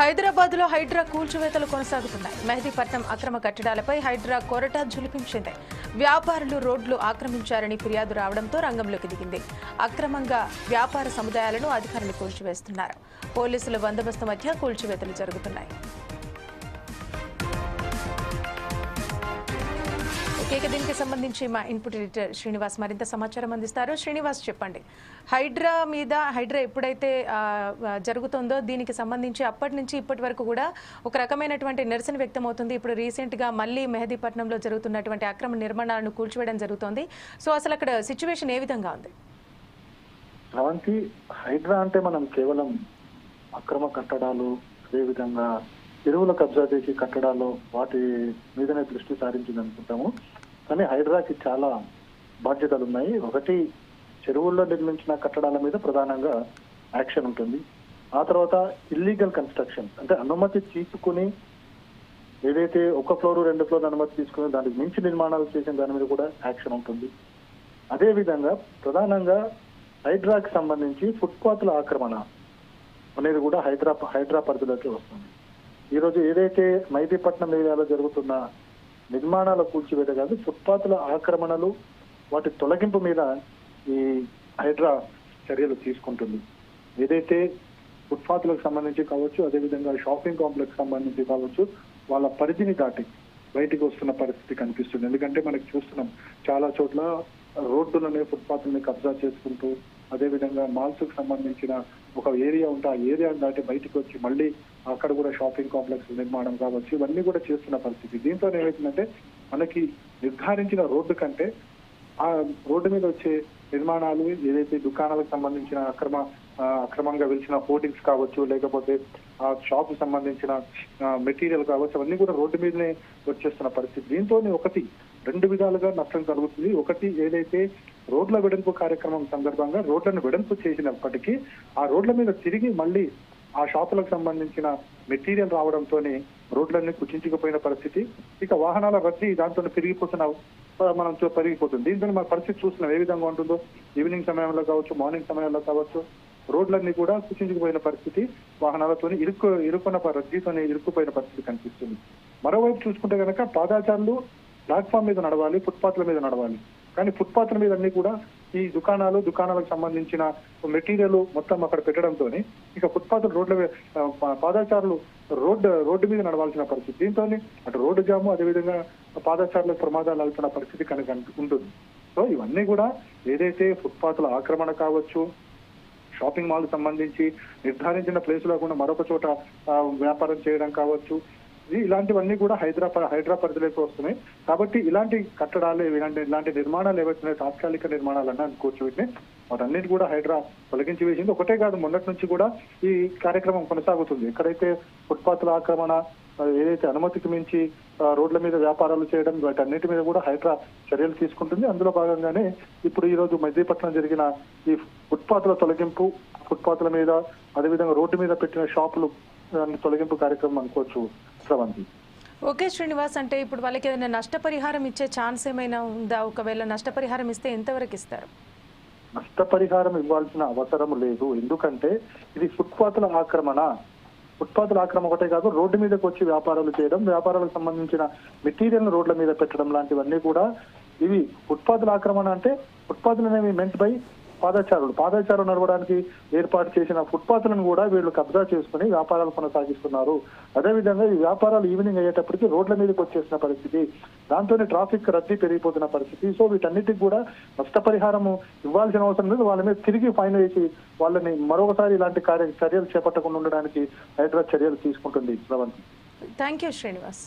హైదరాబాద్లో హైడ్రా కూల్చివేతలు కొనసాగుతున్నాయి. మెహదీపట్నం అక్రమ కట్టడాలపై హైడ్రా కొరట జులిపించింది వ్యాపారులు రోడ్లు ఆక్రమించారని ఫిర్యాదు రావడంతో రంగంలోకి దిగింది. అక్రమంగా వ్యాపార సముదాయాలను అధికారులు కూల్చివేస్తున్నారు. పోలీసుల బందోబస్తు మధ్య కూల్చివేతలు జరుగుతున్నాయి. ఇక దీనికి సంబంధించి మా ఇన్పుట్ ఎడిటర్ శ్రీనివాస్ మరింత సమాచారం అందిస్తారు. శ్రీనివాస్ చెప్పండి. హైడ్రా మీద హైడ్రా ఎప్పుడైతే జరుగుతుందో దీనికి సంబంధించి అప్పటి నుంచి ఇప్పటి వరకు కూడా ఒక రకమైనటువంటి నిరసన వ్యక్తమవుతుంది. ఇప్పుడు రీసెంట్గా మళ్ళీ మెహదీపట్నంలో జరుగుతున్నటువంటి అక్రమ నిర్మాణాలను కూల్చివేయడం జరుగుతోంది. సో అసలు అక్కడ సిచ్యువేషన్ ఏ విధంగా ఉంది? అవంతి హైడ్రా అంటే మనం కేవలం అక్రమ కట్టడాలు అదేవిధంగా చెరువులు కబ్జా చేసి కట్టడాలు వాటి మీదనే దృష్టి సారించింది అనుకుంటాము కానీ హైడ్రాకి చాలా బాధ్యతలు ఉన్నాయి ఒకటి చెరువుల్లో నిర్మించిన కట్టడాల మీద ప్రధానంగా యాక్షన్ ఉంటుంది. ఆ తర్వాత ఇల్లీగల్ కన్స్ట్రక్షన్ అంటే అనుమతి తీసుకుని ఏదైతే ఒక ఫ్లోర్ రెండు ఫ్లోర్ అనుమతి తీసుకుని దానికి మించి నిర్మాణాలు చేసిన దాని మీద కూడా యాక్షన్ ఉంటుంది. అదేవిధంగా ప్రధానంగా హైడ్రాకి సంబంధించి ఫుట్పాత్ల ఆక్రమణ అనేది కూడా హైడ్రా హైడ్రా పరిధిలోకి వస్తుంది. ఈరోజు ఏదైతే మైదీపట్నం ఏరియాలో జరుగుతున్న నిర్మాణాల కూల్చివేత కాదు ఫుట్పాత్ల ఆక్రమణలు వాటి తొలగింపు మీద ఈ హైడ్రా చర్యలు తీసుకుంటుంది. ఏదైతే ఫుట్పాత్లకు సంబంధించి కావచ్చు అదేవిధంగా షాపింగ్ కాంప్లెక్స్ సంబంధించి కావచ్చు వాళ్ళ పరిధిని దాటి బయటికి వస్తున్న పరిస్థితి కనిపిస్తుంది. ఎందుకంటే మనకి చూస్తున్నాం చాలా చోట్ల రోడ్డులనే ఫుట్పాత్లని కబ్జా చేసుకుంటూ అదేవిధంగా మాల్స్కు సంబంధించిన ఒక ఏరియా ఉంటే ఆ ఏరియా దాటి బయటికి వచ్చి మళ్ళీ అక్కడ కూడా షాపింగ్ కాంప్లెక్స్ నిర్మాణం కావచ్చు ఇవన్నీ కూడా చేస్తున్న పరిస్థితి. దీంతో ఏమవుతుందంటే మనకి నిర్ధారించిన రోడ్డు కంటే ఆ రోడ్డు మీద వచ్చే నిర్మాణాలు ఏదైతే దుకాణాలకు సంబంధించిన అక్రమ అక్రమంగా వెలిచిన హోర్డింగ్స్ కావచ్చు లేకపోతే ఆ షాప్ సంబంధించిన మెటీరియల్ కావచ్చు అవన్నీ కూడా రోడ్డు మీదనే వచ్చేస్తున్న పరిస్థితి. దీంతో ఒకటి రెండు విధాలుగా నష్టం కలుగుతుంది. ఒకటి ఏదైతే రోడ్ల వెడల్పు కార్యక్రమం సందర్భంగా రోడ్లను వెడల్పు చేసినప్పటికీ ఆ రోడ్ల మీద తిరిగి మళ్ళీ ఆ షాపులకు సంబంధించిన మెటీరియల్ రావడంతోనే రోడ్లన్నీ కుచించుకుపోయిన పరిస్థితి. ఇక వాహనాల రద్దీ దాంతో పెరిగిపోతున్న మనం పెరిగిపోతుంది. దీంతో మన పరిస్థితి చూస్తున్నాం. ఏ విధంగా ఉంటుందో ఈవినింగ్ సమయంలో కావచ్చు మార్నింగ్ సమయంలో కావచ్చు రోడ్లన్నీ కూడా కుచించుకుపోయిన పరిస్థితి. వాహనాలతో ఇరుక్కు ఇరుక్కున్న రద్దీతోనే ఇరుక్కుపోయిన పరిస్థితి కనిపిస్తుంది. మరోవైపు చూసుకుంటే కనుక పాదాచారులు ప్లాట్ఫామ్ మీద నడవాలి ఫుట్పాత్ల మీద నడవాలి. కానీ ఫుట్పాత్ల మీద అన్ని కూడా ఈ దుకాణాలు దుకాణాలకు సంబంధించిన మెటీరియల్ మొత్తం అక్కడ పెట్టడంతో ఇక ఫుట్పాత్ రోడ్ల పాదాచారులు రోడ్డు రోడ్డు మీద నడవాల్సిన పరిస్థితి. దీంతో అటు రోడ్డు జాము అదేవిధంగా పాదాచారులకు ప్రమాదాలు అవుతున్న పరిస్థితి కనుక ఉంటుంది. సో ఇవన్నీ కూడా ఏదైతే ఫుట్పాత్ల ఆక్రమణ కావచ్చు షాపింగ్ మాల్ సంబంధించి నిర్ధారించిన ప్లేస్లో కూడా మరొక చోట వ్యాపారం చేయడం కావచ్చు ఇలాంటివన్నీ కూడా హైదరాబాద్ హైడ్రా పరిధిలోకి వస్తున్నాయి. కాబట్టి ఇలాంటి కట్టడాలు ఇలాంటి ఇలాంటి నిర్మాణాలు ఏవైతున్నాయో తాత్కాలిక నిర్మాణాలు అన్న అనుకోవచ్చు వీటిని వాటన్నిటి కూడా హైడ్రా తొలగించి వేసింది. ఒకటే కాదు మొన్నటి నుంచి కూడా ఈ కార్యక్రమం కొనసాగుతుంది. ఎక్కడైతే ఫుట్పాత్ల ఆక్రమణ ఏదైతే అనుమతికి మించి రోడ్ల మీద వ్యాపారాలు చేయడం వాటన్నిటి మీద కూడా హైడ్రా చర్యలు తీసుకుంటుంది. అందులో భాగంగానే ఇప్పుడు ఈ రోజు మధ్యపట్నం జరిగిన ఈ ఫుట్పాత్ల తొలగింపు ఫుట్పాత్ల మీద అదేవిధంగా రోడ్డు మీద పెట్టిన షాపులు దాన్ని తొలగింపు కార్యక్రమం అనుకోవచ్చు స్రవంతి ఓకే శ్రీనివాస్ అంటే ఇప్పుడు వాళ్ళకి ఏదైనా నష్టపరిహారం ఇచ్చే ఛాన్స్ ఏమైనా ఉందా? ఒకవేళ నష్టపరిహారం ఇస్తే ఎంతవరకు ఇస్తారు? నష్టపరిహారం ఇవ్వాల్సిన అవసరం లేదు. ఎందుకంటే ఇది ఫుట్పాత్ల ఆక్రమణ. ఫుట్పాత్ల ఆక్రమణ ఒకటే కాదు రోడ్డు మీదకి వచ్చి వ్యాపారాలు చేయడం వ్యాపారాలకు సంబంధించిన మెటీరియల్ రోడ్ల మీద పెట్టడం లాంటివన్నీ కూడా ఇవి ఫుట్పాత్ల ఆక్రమణ అంటే ఫుట్పాత్లు అనేవి మెంట్ బై పాదచారులు. పాదాచారులు నడవడానికి ఏర్పాటు చేసిన ఫుట్పాత్లను కూడా వీళ్ళు కబ్జా చేసుకుని వ్యాపారాలు కొనసాగిస్తున్నారు. అదేవిధంగా ఈ వ్యాపారాలు ఈవినింగ్ అయ్యేటప్పటికి రోడ్ల మీదకి వచ్చేసిన పరిస్థితి దాంతోనే ట్రాఫిక్ రద్దీ పెరిగిపోతున్న పరిస్థితి. సో వీటన్నిటికి కూడా నష్టపరిహారం ఇవ్వాల్సిన అవసరం లేదు. వాళ్ళ మీద తిరిగి ఫైన్ వేసి వాళ్ళని మరొకసారి ఇలాంటి కార్య చర్యలు చేపట్టకుండా ఉండడానికి హైదరాబాద్ చర్యలు తీసుకుంటుంది. శ్రవంతి. Thank you Srinivas